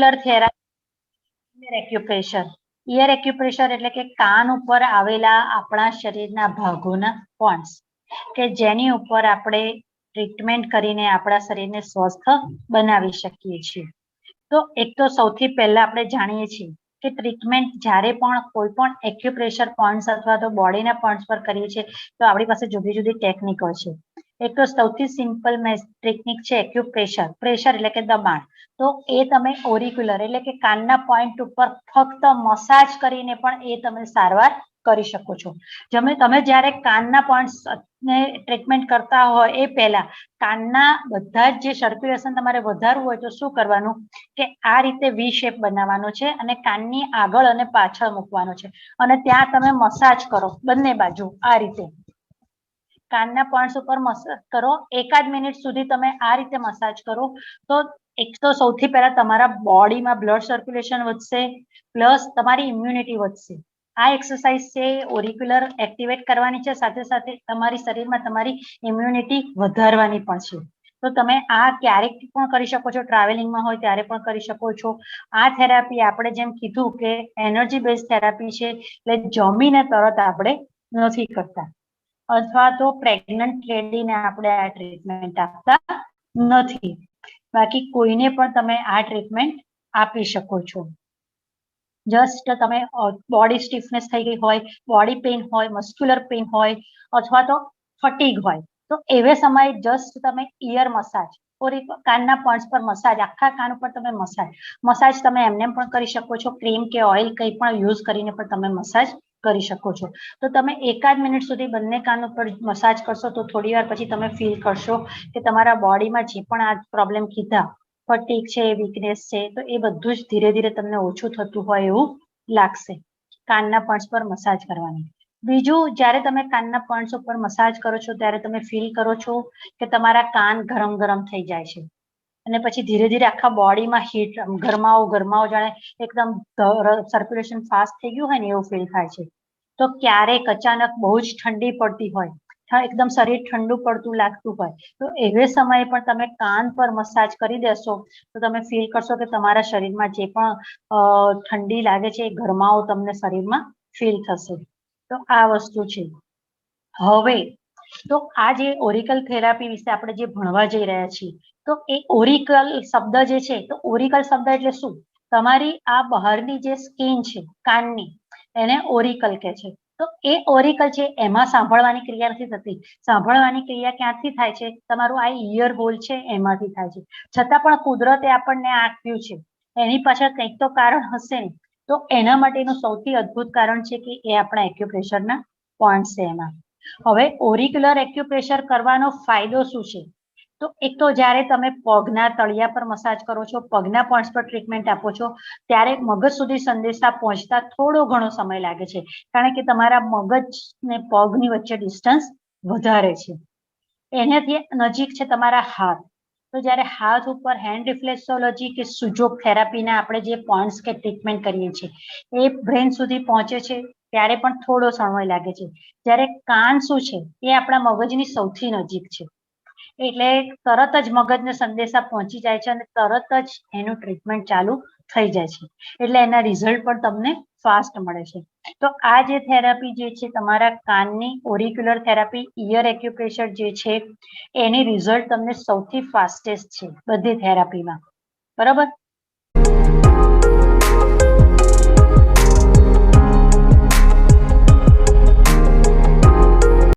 Auricular therapy acupressure ear acupressure એટલે કે કાન ઉપર આવેલા આપણા શરીરના ભાગોના પોઈન્ટ્સ કે જેની ઉપર આપણે ટ્રીટમેન્ટ કરીને આપણા શરીરને સ્વસ્થ બનાવી શકીએ છીએ. તો એક તો સૌથી પહેલા આપણે જાણીએ છીએ કે ટ્રીટમેન્ટ જ્યારે પણ કોઈ પણ એક્યુપ્રેશર પોઈન્ટ્સ અથવા તો બોડીના પોઈન્ટ્સ પર કરીએ છીએ, તો આપણી પાસે જુદી જુદી ટેકનિકો છે. એક તો સૌથી સિમ્પલ ટેકનિક છે એક્યુપ્રેશર પ્રેશર એટલે કે દબાણ. તો એ તમે ઓરિક્યુલર એટલે કે કાનના પોઈન્ટ ઉપર ફક્ત મસાજ કરીને પણ એ તમે સારવાર કરી શકો છો. જમે તમે જ્યારે કાનના પોઈન્ટ્સ ને ટ્રીટમેન્ટ કરતા હોય એ પહેલા કાનના બધા જ જે સર્ક્યુલેશન તમારે વધારવું હોય તો શું કરવાનું? કે આ રીતે વી શેપ બનાવવાનો છે અને કાનની આગળ અને પાછળ મૂકવાનો છે. અને ત્યાં તમે મસાજ કરો, બંને બાજુ, આ રીતે. કાનના પોઈન્ટ્સ ઉપર મસાજ કરો. એકાદ મિનિટ સુધી તમે આ રીતે મસાજ કરો. તો એક તો સૌથી પહેલા તમારા બોડીમાં બ્લડ સર્ક્યુલેશન વધશે પ્લસ તમારી ઇમ્યુનિટી વધશે. આ એક્સરસાઇઝ છે ઓરિક્યુલર એક્ટિવેટ કરવાની છે, સાથે સાથે તમારી શરીરમાં તમારી ઇમ્યુનિટી વધારવાની પણ છે. તો તમે આ ક્યારેક પણ કરી શકો છો ટ્રાવેલિંગમાં હોય ત્યારે પણ કરી શકો છો. આ થેરાપી આપણે જેમ કીધું કે એનર્જી બેઝ થેરાપી છે, એટલે જમીને તરત આપણે નથી કરતા. અથવા તો પ્રેગ્નન્ટ લેડીને આપણે આ ટ્રીટમેન્ટ આપતા નથી. બાકી કોઈને પણ તમે આ ટ્રીટમેન્ટ આપી શકો છો. જસ્ટ તમે બોડી સ્ટીફનેસ થઈ ગઈ હોય બોડી પેઇન હોય મસ્ક્યુલર પેઇન હોય, અથવા તો ફટીગ હોય. તો એવે સમયે જસ્ટ તમે ઇયર મસાજ ઓરી કાનના પોઈન્ટ્સ પર મસાજ આખા કાન ઉપર તમે મસાજ મસાજ તમે એમને પણ કરી શકો છો ક્રીમ કે ઓઇલ કંઈ પણ યુઝ કરીને પણ તમે મસાજ કરી શકો છો. તો તમે એકાદ મિનિટ સુધી બંને કાન ઉપર મસાજ કરશો તો થોડી વાર પછી તમે ફીલ કરશો કે તમારા બોડીમાં જે પણ આ પ્રોબ્લેમ કીધા ફટીક છે વીકનેસ છે, તો એ બધું જ ધીરે ધીરે તમને ઓછું થતું હોય એવું લાગશે કાનના પંચ પર મસાજ કરવાની. બીજું, જ્યારે તમે કાનના પંચ ઉપર મસાજ કરો છો ત્યારે તમે ફીલ કરો છો કે તમારા કાન ગરમ ગરમ થઈ જાય છે. અને પછી ધીરે ધીરે આખા બોડીમાં હીટ ગરમાવો ગરમાવો જાણે એકદમ સર્ક્યુલેશન ફાસ્ટ થઈ ગયું હોય ને એવું ફીલ થાય છે. તો ક્યારેક અચાનક બહુ જ ઠંડી પડતી હોય એકદમ શરીર ઠંડુ પડતું લાગતું હોય, તો એવે સમયે પણ તમે કાન પર મસાજ કરી દેશો, તો તમે ફીલ કરશો કે તમારા શરીરમાં જે પણ ઠંડી લાગે છે, એ ગરમાવો તમને શરીરમાં ફીલ થશે. તો આ વસ્તુ છે. હવે તો આ જે ઓરિકલ થેરાપી વિશે આપણે જે ભણવા જઈ રહ્યા છીએ, તો એ ઓરિકલ શબ્દ જે છે, તો ઓરિકલ શબ્દ એટલે શું? તમારી આ બહારની જે સ્કીન છે, કાનની, એને ઓરિકલ કે છે. તો એ ઓરિકલ છે, એમાં સાંભળવાની ક્રિયા નથી થતી. સાંભળવાની ક્રિયા ક્યાંથી થાય છે? તમારું આ ઇયર હોલ છે, એમાંથી થાય છે. છતાં પણ કુદરતે આપણને આપ્યું છે. એની પાછળ કંઈક તો કારણ હશે ને. તો એના માટેનું સૌથી અદ્ભુત કારણ છે કે એ આપણા એક્યુપ્રેશરના પોઈન્ટ છે એમાં. હવે ઓરિક્યુલર એક્યુપ્રેશર કરવાનો ફાયદો શું છે? તો એક તો જ્યારે તમે પગના તળિયા પર મસાજ કરો છો, પગના પોઈન્ટ્સ પર ટ્રીટમેન્ટ આપો છો, ત્યારે મગજ સુધી સંદેશા પહોંચતા થોડો ઘણો સમય લાગે છે. કારણ કે તમારા મગજ ને પગની વચ્ચે ડિસ્ટન્સ વધારે છે. એનાથી નજીક છે તમારા હાથ. તો જ્યારે હાથ ઉપર હેન્ડ રિફ્લેક્સોલોજી કે સુજોગ થેરાપીના આપણે જે પોઈન્ટ્સ કે ટ્રીટમેન્ટ કરીએ છીએ, એ બ્રેન સુધી પહોંચે છે ત્યારે પણ થોડો સમય લાગે છે. જ્યારે કાન શું છે, એ આપણા મગજની સૌથી નજીક છે. એટલે તરત જ મગજને સંદેશા પહોંચી જાય છે અને તરત જ એનું ટ્રીટમેન્ટ ચાલુ થઈ જાય છે. એટલે એના રિઝલ્ટ પણ તમને ફાસ્ટ મળે છે. તો આ જે થેરાપી જે છે, તમારા કાનની ઓરિક્યુલર થેરાપી ઇયર એક્યુપ્રેશર જે છે, એની રિઝલ્ટ તમને સૌથી ફાસ્ટેસ્ટ છે બધી થેરાપીમાં બરાબર?